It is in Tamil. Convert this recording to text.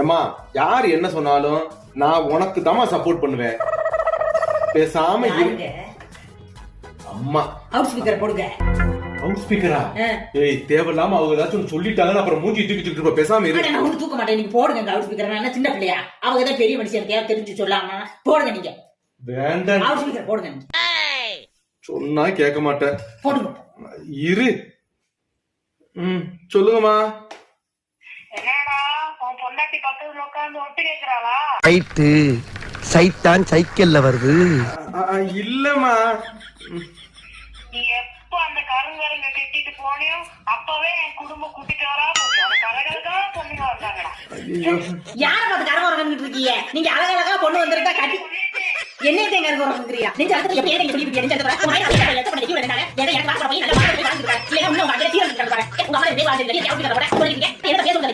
ஏம்மா யார் என்ன சொன்னாலும் நான் உனக்கு தாம்மா சப்போர்ட் பண்ணுவேன். பேசாம இரு. யாருங்க? அம்மா. அவுட் ஸ்பீக்கர் போடுங்க. அவுட் ஸ்பீக்கரா. ஏய் தேவையில்லாம அவங்க ஏதாச்சும் சொல்லிட்டாங்கன்னு அப்புறம் மூஞ்சி தூக்கிட்டு இருப்ப. பேசாம இரு. நான் ஒண்ணு தூக்க மாட்டேன். நீங்க போடுங்க அவுட் ஸ்பீக்கர் நான் என்ன சின்ன பிள்ளையா. அவங்க தான் பெரிய மனுஷன் தேவை தெரிஞ்சு சொல்லாம போடுங்க நீங்க. வேண்டாம். அவுட் ஸ்பீக்கர் போடுங்க சொன்னா கேட்க மாட்டேன். போடுங்க. இரு. ம் சொல்லுங்கம்மா. பொண்டாட்டி பக்கத்துல உட்காந்து ஒட்டு கேக்குறாளா? ரைட்டு சைத்தான் சைக்கிள்ல வருது. இல்லம்மா. நீ எப்ப அந்த கருங்கருங்க கட்டிட்டு போனியோ அப்பவே என் குடும்பம் கூட்டிட்டு வரா பொண்ணுங்க வந்தாங்கடா. யார பார்த்து இருக்கீங்க? நீங்க அழகழகா பொண்ணு வந்திருக்கா கட்டி என்ன தேங்க நீங்க அடுத்து எப்ப ஏங்க சொல்லி இருக்கீங்க. நீங்க அடுத்து உங்க அம்மா லட்சம் பண்ணி எனக்கு வாசல போய் நல்ல வாசல போய் இல்ல இன்னும் உங்க அம்மா வாசல் இல்ல எப்படி என்ன பேசுறது